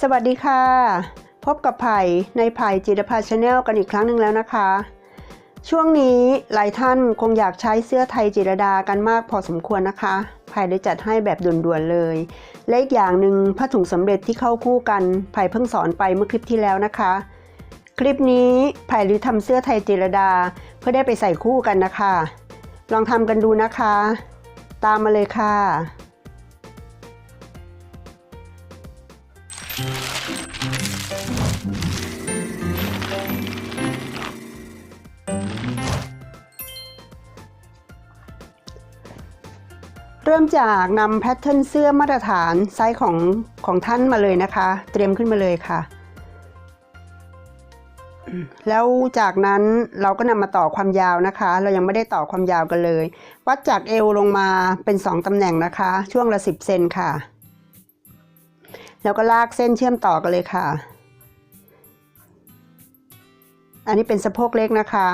สวัสดีค่ะ พบกับไผ่ในไผ่จิตรภาชาแนลกันอีกครั้งหนึ่งแล้วนะคะ ช่วงนี้หลายท่านคงอยากใช้เสื้อไทยจิรดากันมากพอสมควรนะคะไผ่ได้จัดให้แบบด่วนๆเลย และอีกอย่างหนึ่งผ้าถุงสำเร็จที่เข้าคู่กันไผ่เพิ่งสอนไปเมื่อคลิปที่แล้วนะคะ คลิปนี้ไผ่รื้อทำเสื้อไทยจิรดาเพื่อได้ไปใส่คู่กันนะคะ ลองทำกันดูนะคะ ตามมาเลยค่ะ เริ่มจากนำแพทเทิร์นเสื้อมาตรฐานไซส์ของของท่านมาเลยนะคะ เตรียมขึ้นมาเลยค่ะ แล้วจากนั้นเราก็นำมาต่อความยาวนะคะ เรายังไม่ได้ต่อความยาวกันเลย วัดจากเอวลงมาเป็น 2ตำแหน่งนะคะ ช่วงละ 10 เซนค่ะ แล้วก็ลากเส้นเชื่อมต่อกันเลยค่ะ อันนี้เป็นสะโพกเล็กนะคะ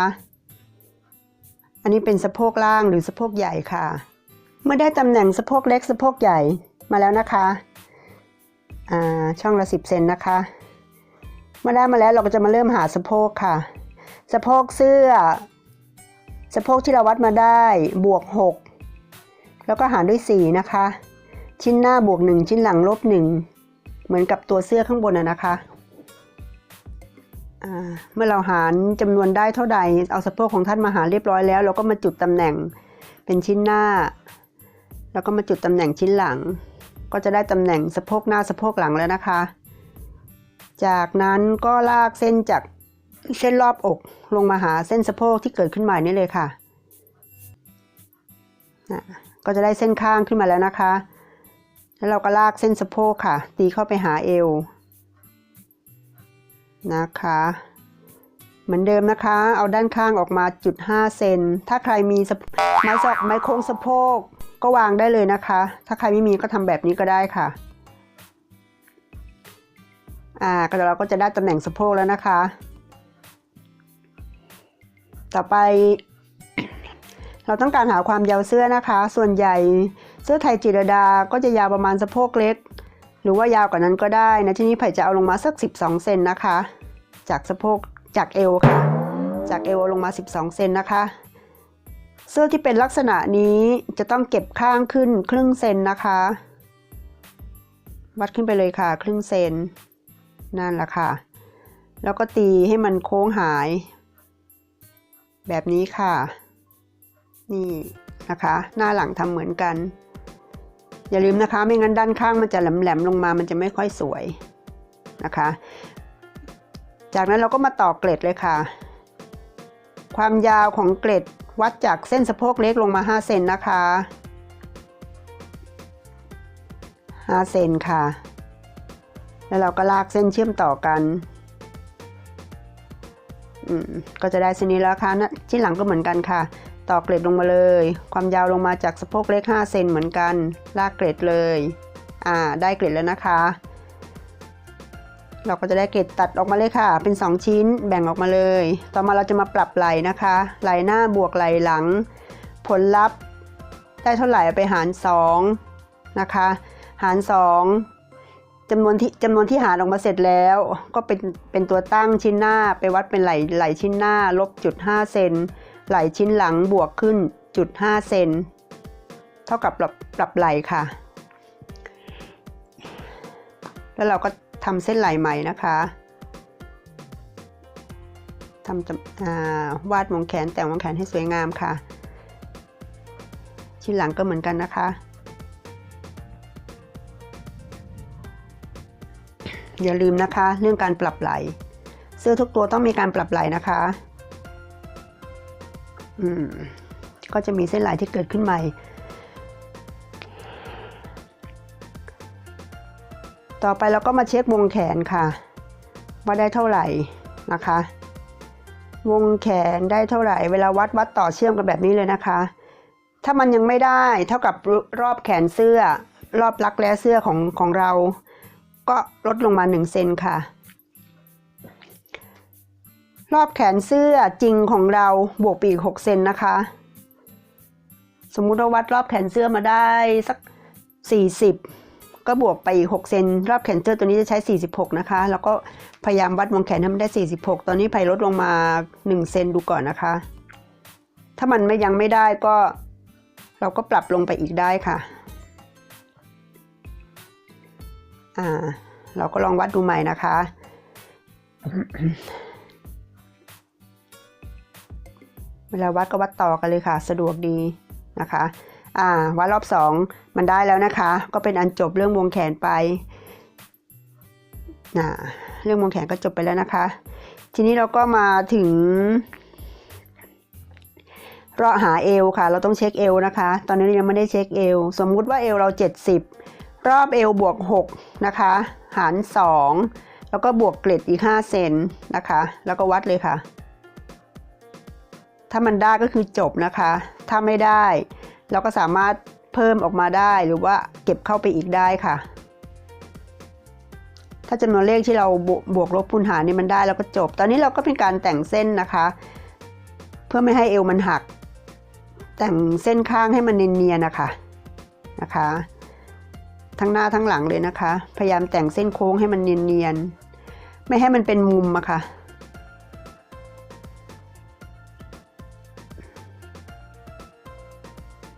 อันนี้เป็นสะโพกล่างหรือสะโพกใหญ่ค่ะ เมื่อได้ตำแหน่งสะโพกเล็กสะโพกใหญ่มาแล้วนะคะอ่าช่องละ10เซนนะคะเมื่อได้มาแล้วเราก็จะมาเริ่มหาสะโพกค่ะ สะโพกเสื้อ สะโพกที่เราวัดมาได้บวก 6 แล้วก็หารด้วย 4 นะคะ ชิ้นหน้าบวก 1 ชิ้นหลังลบ 1 เหมือนกับตัวเสื้อข้างบนนะคะอ่าเมื่อเราหารจำนวนได้เท่าใด เอาสะโพกของท่านมาหารเรียบร้อยแล้ว เราก็มาจุดตำแหน่งเป็นชิ้นหน้า แล้วก็มาจุดตำแหน่งชิ้นหลัง ก็จะได้ตำแหน่งสะโพกหน้าสะโพกหลังแล้วนะคะ จากนั้นก็ลากเส้นจากเส้นรอบอก ลงมาหาเส้นสะโพกที่เกิดขึ้นใหม่นี่เลยค่ะนะก็จะได้เส้นข้างขึ้นมาแล้วนะคะ แล้วเราก็ลากเส้นสะโพกค่ะ ตีเข้าไปหาเอวนะคะ เหมือนเดิมนะคะ เอาด้านข้างออกมาจุด5เซน ถ้าใครมีไม้จอกไม้โค้งสะโพก ก็วางได้เลยนะคะ ถ้าใครไม่มีก็ทำแบบนี้ก็ได้ค่ะ อ่าก็เราก็จะได้ตำแหน่งสะโพกแล้วนะคะ ต่อไป เราต้องการหาความยาวเสื้อนะคะ ส่วนใหญ่เสื้อไทยจิรดาก็จะยาวประมาณสะโพกเล็ก หรือว่ายาวกว่านั้นก็ได้นะที่นี้ไผ่จะเอาลงมาสัก 12 เซนนะคะ จากสะโพกจากเอวค่ะ จากเอวลงมา 12 เซนนะคะ เสื้อที่เป็นลักษณะนี้จะต้องเก็บข้างขึ้นครึ่งเซนนะคะ วัดขึ้นไปเลยค่ะ ครึ่งเซนนั่นแหละค่ะ แล้วก็ตีให้มันโค้งหาย แบบนี้ค่ะ นี่นะคะ หน้าหลังทำเหมือนกัน อย่าลืมนะคะ ไม่งั้นด้านข้างมันจะแหลมๆลงมา มันจะไม่ค่อยสวยนะคะ จากนั้นเราก็มาต่อเกล็ดเลยค่ะ ความยาวของเกล็ด วัดจากเส้นสะโพกเล็กลงมา 5 เซนนะคะ 5 เซนค่ะ แล้วเราก็ลากเส้นเชื่อมต่อกันอืมก็จะได้เส้นนี้แล้วค่ะนะชิ้นหลังก็เหมือนกันค่ะ ต่อเกล็ดลงมาเลย ความยาวลงมาจากสะโพกเล็ก 5 เซนเหมือนกัน ลากเกล็ดเลย อ่า ได้เกล็ดแล้วนะคะ เราก็จะได้เกล็ดตัดออกมาเลยค่ะ เป็น 2 ชิ้นแบ่งออกมาเลย ต่อมาเราจะมาปรับไหล่นะคะ ไหล่หน้าบวกไหล่หลัง ผลลัพธ์ได้เท่าไหร่ไปหาร 2 นะคะ หาร 2จำนวนที่จำนวนที่หารออกมาเสร็จแล้ว ก็เป็นเป็นตัวตั้งชิ้นหน้าไปวัดเป็นไหลไหลชิ้นหน้าลบจุดห้าเซนไหลชิ้นหลังบวกขึ้นจุดห้าเซนเท่ากับปรับปรับไหลค่ะ แล้วเราก็ ทำเส้นไหลใหม่นะคะทำจาวาดวงแขนแต่งวงแขนให้สวยงามค่ะ ชิ้นหลังก็เหมือนกันนะคะ อย่าลืมนะคะ เรื่องการปรับไหล เสื้อทุกตัวต้องมีการปรับไหลนะคะ อืมก็จะมีเส้นไหลที่เกิดขึ้นใหม่ ต่อไปเราก็มาเช็ควงแขนค่ะ ว่าได้เท่าไหร่นะคะ วงแขนได้เท่าไหร่ เวลาวัดวัดต่อเชื่อมกันแบบนี้เลยนะคะ ถ้ามันยังไม่ได้เท่ากับรอบแขนเสื้อ รอบรักแร้เสื้อของของเรา ก็ลดลงมา1เซนค่ะ รอบแขนเสื้อจริงของเราบวกไปอีก6เซนนะคะ สมมุติเราวัดรอบแขนเสื้อมาได้สัก40 ก็บวกไปอีก6เซนรอบแขนเสื้อตัวนี้จะใช้ 46 นะคะ แล้วก็พยายามวัดวงแขนให้มันได้ 46 ตอนนี้ไผ่ลดลงมา 1 เซนดูก่อนนะคะ ถ้ามันไม่ยังไม่ได้ก็ เราก็ปรับลงไปอีกได้ค่ะ อ่า เราก็ลองวัดดูใหม่นะคะเวลาวัดก็วัดต่อกันเลยค่ะ สะดวกดีนะคะ อ่า วัดรอบสอง มันได้แล้วนะคะ ก็เป็นอันจบเรื่องวงแขนไปนะเรื่องวงแขนก็จบไปแล้วนะคะ ทีนี้เราก็มาถึงรอหาเอวค่ะ เราต้องเช็คเอวนะคะ ตอนนี้เรายังไม่ได้เช็คเอวสมมุติว่าเอวเรา 70 รอบเอวบวก 6 นะคะ หาร 2 แล้วก็บวกเกล็ดอีก 5 เซนนะคะ แล้วก็วัดเลยค่ะ ถ้ามันได้ก็คือจบนะคะ ถ้าไม่ได้ เราก็สามารถ เพิ่มออกมาได้หรือว่าเก็บเข้าไปอีกได้ค่ะ ถ้าจำนวนเลขที่เราบวบวกลบคูณหารนี่มันได้แล้วก็จบ ตอนนี้เราก็เป็นการแต่งเส้นนะคะ เพื่อไม่ให้เอวมันหัก แต่งเส้นข้างให้มันเนียนๆนะคะนะคะ ทั้งหน้าทั้งหลังเลยนะคะ พยายามแต่งเส้นโค้งให้มันเนียนๆไม่ให้มันเป็นมุมอะค่ะ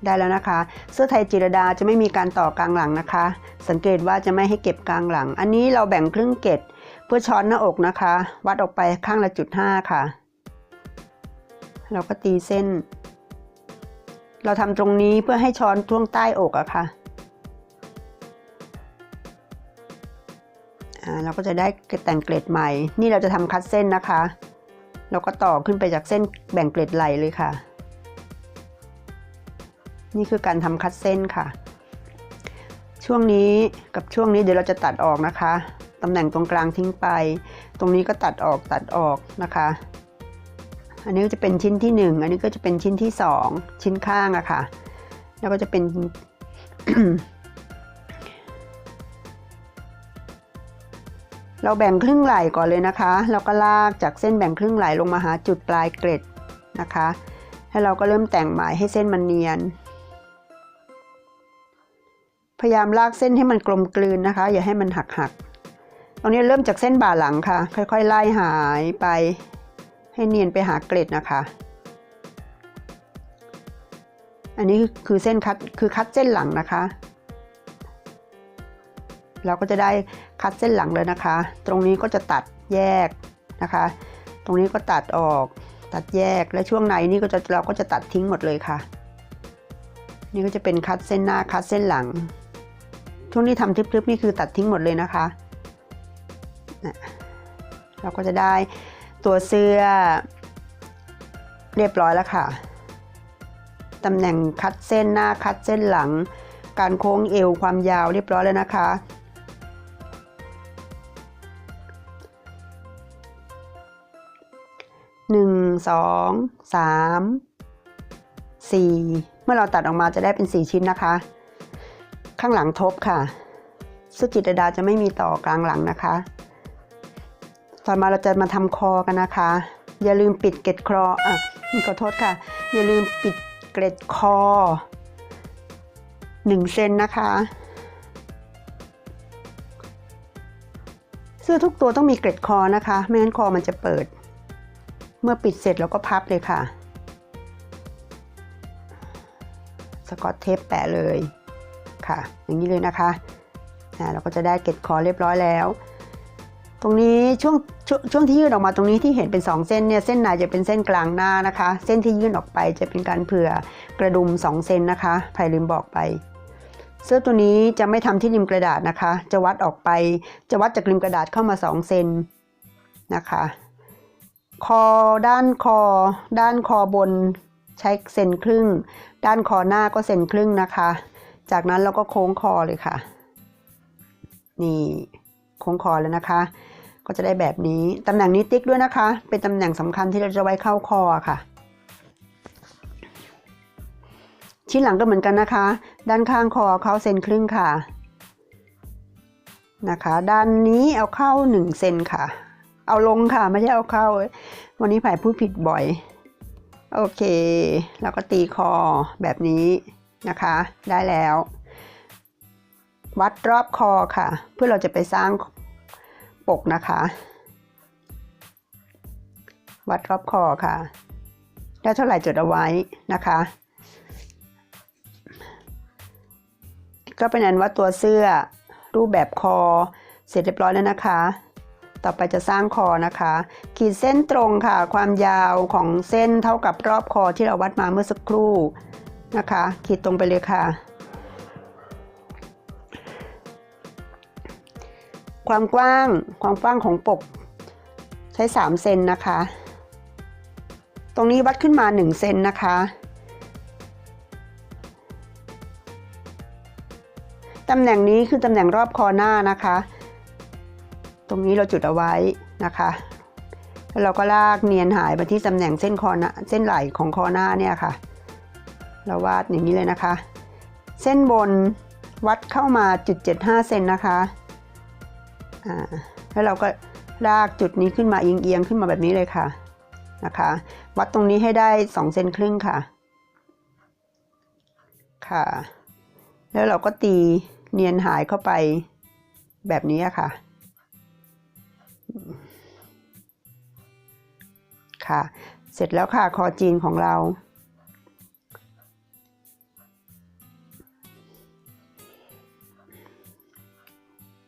ได้แล้วนะคะ เสื้อไทยจิรดาจะไม่มีการต่อกลางหลังนะคะ สังเกตว่าจะไม่ให้เก็บกลางหลัง อันนี้เราแบ่งครึ่งเกตเพื่อช้อนหน้าอกนะคะ วัดออกไปข้างละจุดห้าค่ะ เราก็ตีเส้น เราทำตรงนี้เพื่อให้ช้อนช่วงใต้อกอะค่ะอ่าเราก็จะได้แต่งเกล็ดใหม่ นี่เราจะทำคัดเส้นนะคะ เราก็ต่อขึ้นไปจากเส้นแบ่งเกล็ดไหลเลยค่ะ นี่คือการทำคัดเส้นค่ะ ช่วงนี้กับช่วงนี้เดี๋ยวเราจะตัดออกนะคะตำแหน่งตรงกลางทิ้งไป ตรงนี้ก็ตัดออกตัดออกนะคะ อันนี้ก็จะเป็นชิ้นที่ 1 อันนี้ก็จะเป็นชิ้นที่ 2 ชิ้นข้างอะค่ะ แล้วก็จะเป็นเราแบ่งครึ่งไหล่ก่อนเลยนะคะแล้วก็ลากจากเส้นแบ่งครึ่งไหล่ลงมาหาจุดปลายเกร็ดนะคะ แล้วเราก็เริ่มแต่งหมายให้เส้นมันเนียน พยายามลากเส้นให้มันกลมกลืนนะคะ อย่าให้มันหักหักตรงนี้เริ่มจากเส้นบ่าหลังค่ะ ค่อยๆไล่หายไป ให้เนียนไปหาเกล็ดนะคะ อันนี้คือเส้นคัดคือคัดเส้นหลังนะคะ เราก็จะได้คัดเส้นหลังเลยนะคะ ตรงนี้ก็จะตัดแยกนะคะ ตรงนี้ก็ตัดออกตัดแยกและช่วงในนี่ก็จะเราก็จะตัดทิ้งหมดเลยค่ะ นี่ก็จะเป็นคัดเส้นหน้าคัดเส้นหลัง ช่วงที่ทำทึบๆนี่คือตัดทิ้งหมดเลยนะคะนะเราก็จะได้ตัวเสื้อเรียบร้อยแล้วค่ะตำแหน่งคัดเส้นหน้าคัดเส้นหลัง การโค้งเอวความยาวเรียบร้อยแล้วนะคะหนึ่งสองสามสี่เมื่อเราตัดออกมาจะได้เป็นสี่ชิ้นนะคะ ข้างหลังทบค่ะสุจิตดาจะไม่มีต่อกลางหลังนะคะต่อมาเราจะมาทำคอกันนะคะ อย่าลืมปิดเกล็ดคออะขอโทษค่ะ อย่าลืมปิดเกล็ดคอหนึ่งเซนนะคะ เสื้อทุกตัวต้องมีเกล็ดคอนะคะ ไม่งั้นคอมันจะเปิด เมื่อปิดเสร็จเราก็พับเลยค่ะ สกอตเทปแปะเลย ค่ะ อย่างนี้เลยนะคะเราก็จะได้เกล็ดคอเรียบร้อยแล้ว ตรงนี้ช่วงชวช่วงที่ยื่นออกมาตรงนี้ที่เห็นเป็น 2 เส้นเนี่ยเส้นในจะเป็นเส้นกลางหน้านะคะ เส้นที่ยื่นออกไปจะเป็นการเผื่อกระดุม 2 เซนนะคะไผ่ลืมบอกไป เสื้อตัวนี้จะไม่ทำที่ริมกระดาษนะคะ จะวัดออกไป จะวัดจากริมกระดาษเข้ามา 2 เซนนะคะ คอด้านคอ ด้านคอบนใช้เซนครึ่ง ด้านคอหน้าก็เซนครึ่งนะคะ จากนั้นเราก็โค้งคอเลยค่ะ นี่โค้งคอแล้วนะคะ ก็จะได้แบบนี้ตำแหน่งนี้ติ๊กด้วยนะคะ เป็นตำแหน่งสำคัญที่เราจะไว้เข้าคอค่ะ ชิ้นหลังก็เหมือนกันนะคะ ด้านข้างคอเข้าเซนครึ่งค่ะนะคะ ด้านนี้เอาเข้า1เซนค่ะ เอาลงค่ะไม่ใช่เอาเข้า วันนี้ผ่ายพูดผิดบ่อย โอเค แล้วก็ตีคอแบบนี้ นะคะ ได้แล้ว วัดรอบคอค่ะ เพื่อเราจะไปสร้างปกนะคะ วัดรอบคอค่ะ ได้เท่าไหร่จดเอาไว้นะคะ ก็เป็นอันว่าตัวเสื้อรูปแบบคอ เสร็จเรียบร้อยแล้วนะคะ ต่อไปจะสร้างคอนะคะ ขีดเส้นตรงค่ะ ความยาวของเส้นเท่ากับรอบคอที่เราวัดมาเมื่อสักครู่ นะคะ ขีดตรงไปเลยค่ะ ความกว้างความกว้างของปก ใช้ 3 เซนนะคะ ตรงนี้วัดขึ้นมา 1 เซนนะคะตำแหน่งนี้คือตำแหน่งรอบคอหน้านะคะ ตรงนี้เราจุดเอาไว้นะคะแล้วเราก็ลากเนียนหายไปที่ตำแหน่งเส้นคอหน้าเส้นไหล่ของคอหน้าเนี่ยค่ะ เราวาดอย่างนี้เลยนะคะ เส้นบนวัดเข้ามาจุด75เซนนะคะอ่าแล้วเราก็ลากจุดนี้ขึ้นมาเอียงๆขึ้นมาแบบนี้เลยค่ะนะคะ วัดตรงนี้ให้ได้2เซนครึ่งค่ะ ค่ะ แล้วเราก็ตีเนียนหายเข้าไปแบบนี้ค่ะ ค่ะ เสร็จแล้วค่ะคอจีนของเรา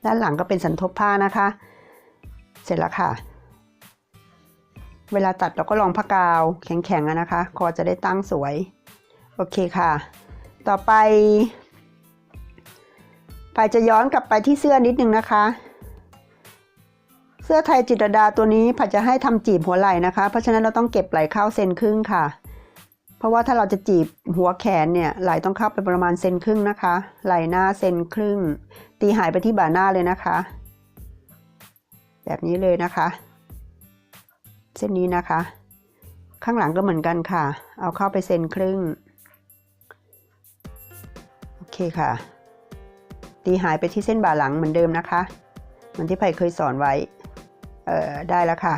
ด้านหลังก็เป็นสันทบผ้านะคะ เสร็จแล้วค่ะ เวลาตัดเราก็ลองผ้ากาวแข็งๆนะคะ คอจะได้ตั้งสวย โอเคค่ะ ต่อไปไปจะย้อนกลับไปที่เสื้อนิดนึงนะคะ เสื้อไทยจิตรดาตัวนี้ผัดจะให้ทำจีบหัวไหล่นะคะ เพราะฉะนั้นเราต้องเก็บไหล่เข้าเซนครึ่งค่ะ เพราะว่าถ้าเราจะจีบหัวแขนเนี่ยไหล่ต้องเข้าไปประมาณเซนครึ่งนะคะ ไหล่หน้าเซนครึ่ง ตีหายไปที่บ่าหน้าเลยนะคะ แบบนี้เลยนะคะ เส้นนี้นะคะ ข้างหลังก็เหมือนกันค่ะ เอาเข้าไปเซนครึ่ง โอเคค่ะ ตีหายไปที่เส้นบ่าหลังเหมือนเดิมนะคะเหมือนที่ไผ่เคยสอนไว้ เอ่อได้แล้วค่ะ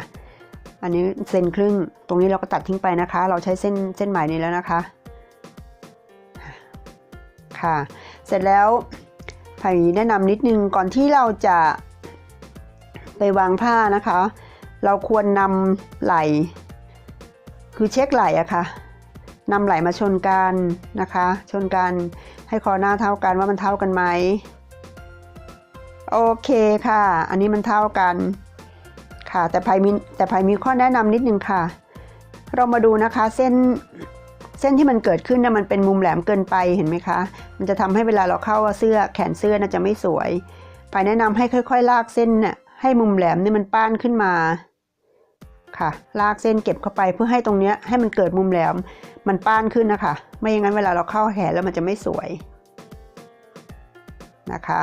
อันนี้เซนครึ่ง ตรงนี้เราก็ตัดทิ้งไปนะคะ เราใช้เส้นเส้นหมายนี้แล้วนะคะ ค่ะ เสร็จแล้ว ไผ่แนะนำนิดนึงก่อนที่เราจะไปวางผ้านะคะ เราควรนำไหล คือเช็คไหลอะค่ะนำไหลมาชนกันนะคะ ชนกันให้คอหน้าเท่ากันว่ามันเท่ากันไหมโอเคค่ะ อันนี้มันเท่ากันค่ะ แต่ภายมีแต่ภายมีข้อแนะนำนิดนึงค่ะ เรามาดูนะคะ เส้น เส้นที่มันเกิดขึ้นนะมันเป็นมุมแหลมเกินไปเห็นไหมคะ มันจะทำให้เวลาเราเข้าเสื้อแขนเสื้อน่าจะไม่สวยภายแนะนำให้ค่อย ๆ ลากเส้นน่ะให้มุมแหลมนี่มันป้านขึ้นมาค่ะ ลากเส้นเก็บเข้าไปเพื่อให้ตรงเนี้ยให้มันเกิดมุมแหลมมันป้านขึ้นนะคะ ไม่อย่างนั้นเวลาเราเข้าแขนแล้วมันจะไม่สวยนะคะ